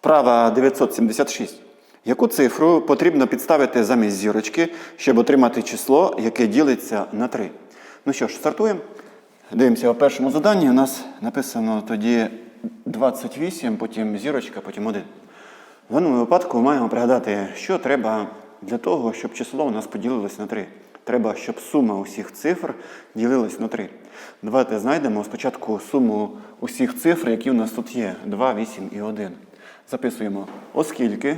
Вправа 976. Яку цифру потрібно підставити замість зірочки, щоб отримати число, яке ділиться на 3? Ну що ж, стартуємо. Дивимося, у першому заданні у нас написано тоді 28, потім зірочка, потім 1. В даному випадку маємо пригадати, що треба для того, щоб число у нас поділилось на 3. Треба, щоб сума усіх цифр ділилась на 3. Давайте знайдемо спочатку суму усіх цифр, які у нас тут є. 2, 8 і 1. Записуємо, оскільки.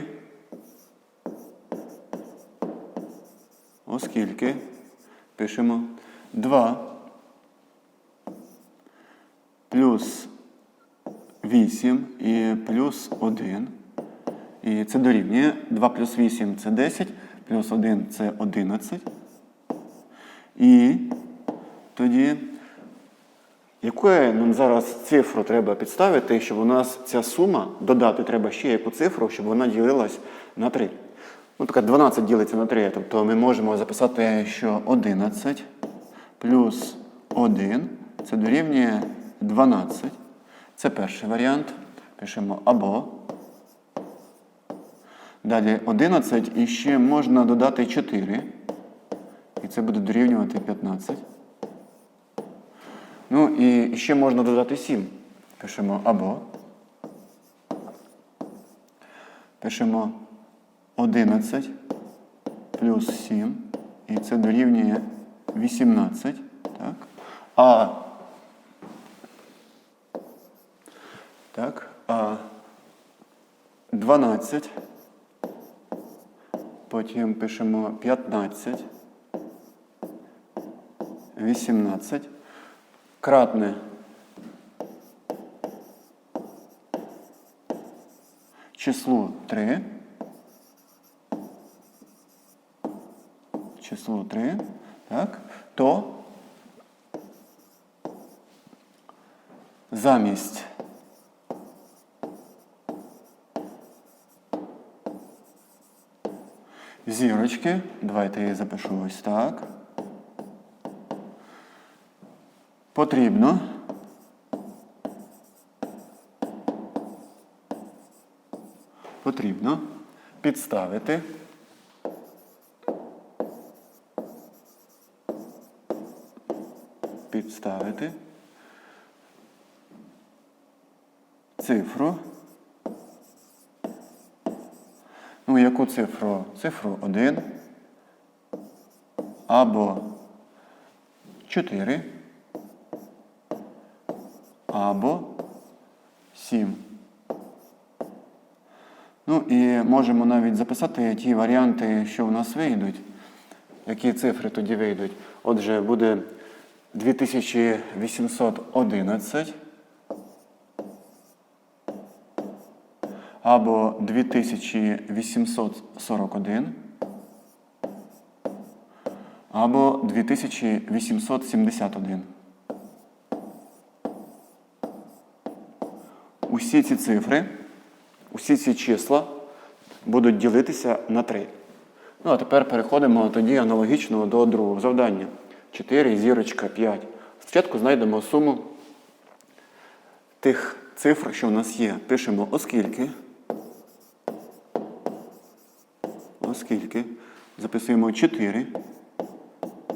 Оскільки. Пишемо 2 плюс 8 і плюс 1. І це дорівнює. 2 плюс 8 це 10, плюс 1 це 11. І тоді, яку нам зараз цифру треба підставити, щоб у нас ця сума додати треба ще яку цифру, щоб вона ділилась на 3. Ну, така 12 ділиться на 3. Тобто ми можемо записати, що 11 плюс 1 це дорівнює 12. Це перший варіант. Пишемо або. Далі 11 і ще можна додати 4. І це буде дорівнювати 15. Ну і ще можна додати 7. Пишемо або. Пишемо 11 плюс 7. І це дорівнює 18. Так? А так, а 12. Потім пишемо 15. 18. Кратне. Число 3. Число 3. Так. То замість зірочки. Давайте я запишу ось так. Потрібно. Потрібно підставити. Підставити цифру. Ну, яку цифру? Цифру 1 або 4 або 7. Ну і можемо навіть записати ті варіанти, що в нас вийдуть. Які цифри тоді вийдуть? Отже, буде 2811 або 2841 або 2871. Усі ці цифри, усі ці числа будуть ділитися на 3. Ну, а тепер переходимо тоді аналогічно до другого завдання. 4, зірочка, 5. Спочатку знайдемо суму тих цифр, що у нас є. Пишемо оскільки. Оскільки. Записуємо 4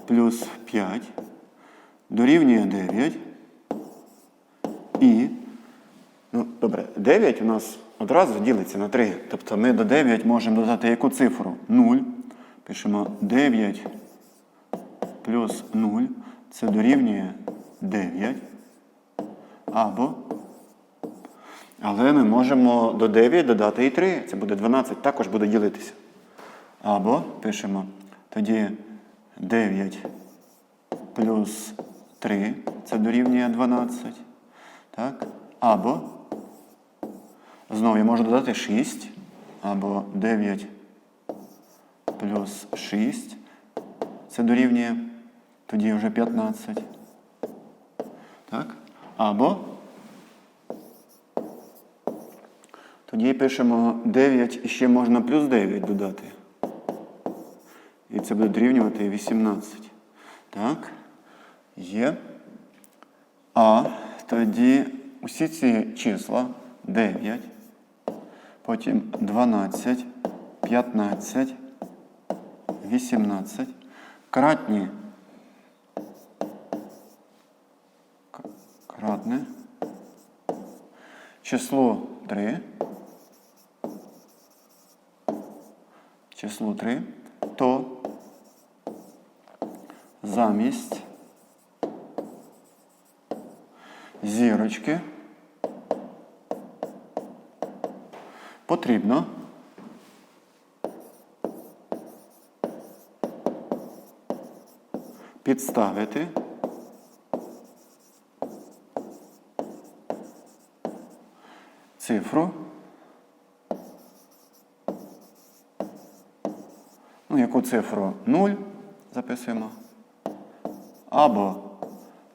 плюс 5 дорівнює 9. І, ну, добре, 9 у нас одразу ділиться на 3. Тобто ми до 9 можемо додати яку цифру? 0. Пишемо 9 плюс 0. Це дорівнює 9. Або. Але ми можемо до 9 додати і 3. Це буде 12, також буде ділитися. Або пишемо тоді 9 плюс 3, це дорівнює 12. Так? Або, знову я можу додати 6, або 9 плюс 6, це дорівнює тоді вже 15. Так? Або тоді пишемо 9 і ще можна плюс 9 додати. І це буде дорівнювати 18. Так? Є. А тоді усі ці числа 9 потім 12, 15, 18. Кратні. К- Кратне. Число 3. Число 3. То замість зірочки Потрібно. Підставити. Цифру, ну, яку цифру? 0 записуємо, або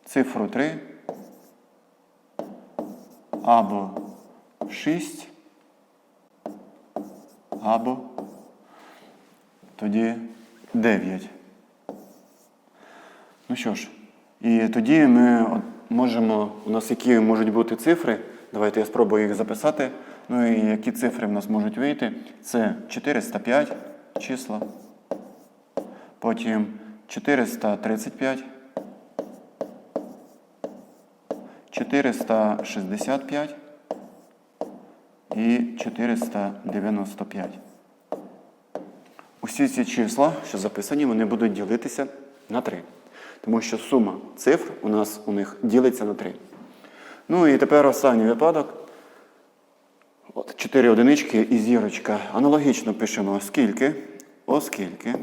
цифру 3, або 6, або тоді 9. Ну що ж, і тоді ми можемо, у нас які можуть бути цифри. Давайте я спробую їх записати. Ну і які цифри в нас можуть вийти? Це 405 числа. Потім 435. 465 і 495. Усі ці числа, що записані, вони будуть ділитися на 3. Тому що сума цифр у нас у них ділиться на 3. Ну і тепер останній випадок. От 4 одинички і зірочка. Аналогічно пишемо оскільки, оскільки.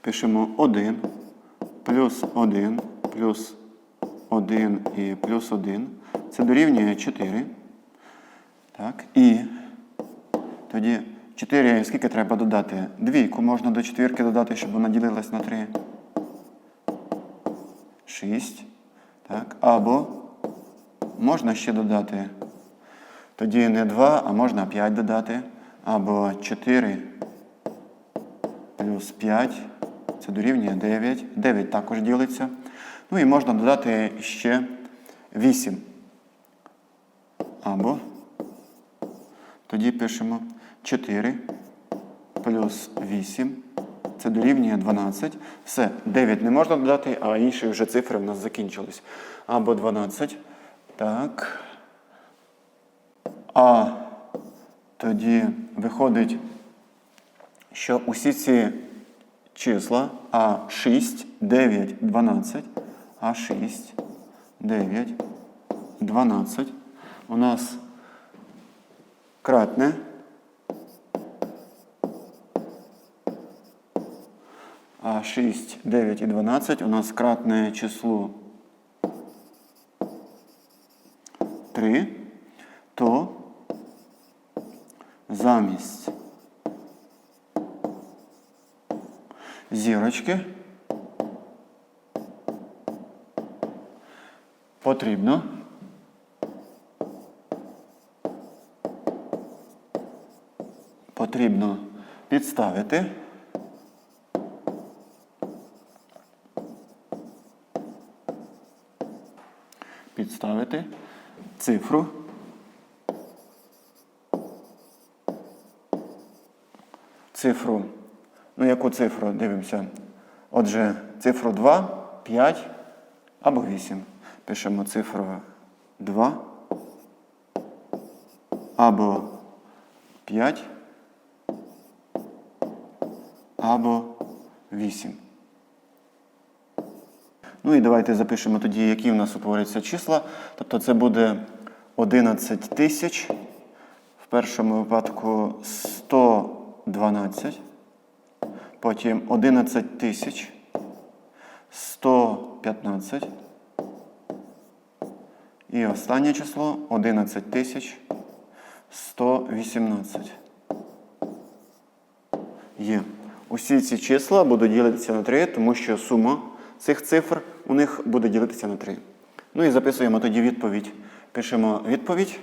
Пишемо 1 плюс 1 плюс 1 і плюс 1. Це дорівнює 4. Так, і тоді 4 скільки треба додати? Двійку можна до четвірки додати, щоб вона ділилась на 3. 6. Так, або можна ще додати. Тоді не 2, а можна 5 додати. Або 4 плюс 5. Це дорівнює 9. 9 також ділиться. Ну і можна додати ще 8. Або тоді пишемо 4 плюс 8. Це дорівнює 12. Все, 9 не можна додати, а інші вже цифри в нас закінчились. Або 12. Так. А тоді виходить, що усі ці числа А6, 9, 12, А6, 9, 12 у нас кратне. А 6, 9 і 12 у нас кратне число 3, то замість зірочки потрібно підставити підставити цифру цифру. Ну, яку цифру дивимося? Отже, цифру 2, 5 або 8. Пишемо цифру 2 або 5 або 8. Ну і давайте запишемо тоді, які в нас утворюються числа. Тобто це буде 11 тисяч. В першому випадку 112. Потім 11 тисяч 115. І останнє число 11 тисяч 118. Є. Усі ці числа будуть ділитися на 3, тому що сума цих цифр у них буде ділитися на 3. Ну і записуємо тоді відповідь. Пишемо відповідь.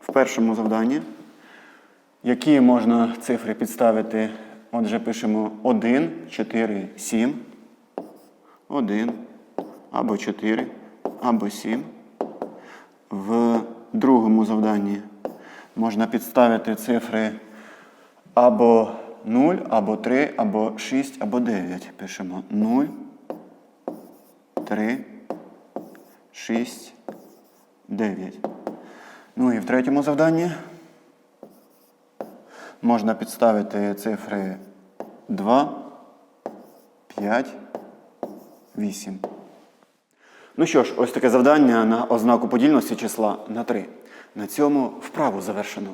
В першому завданні. Які можна цифри підставити? Отже, пишемо 1, 4, 7. 1 або 4, або 7. В другому завданні можна підставити цифри або 0, або 3, або 6, або 9. Пишемо 0, 3, 6, 9. Ну і в третьому завданні можна підставити цифри 2, 5, 8. Ну що ж, ось таке завдання на ознаку подільності числа на 3. На цьому вправу завершено.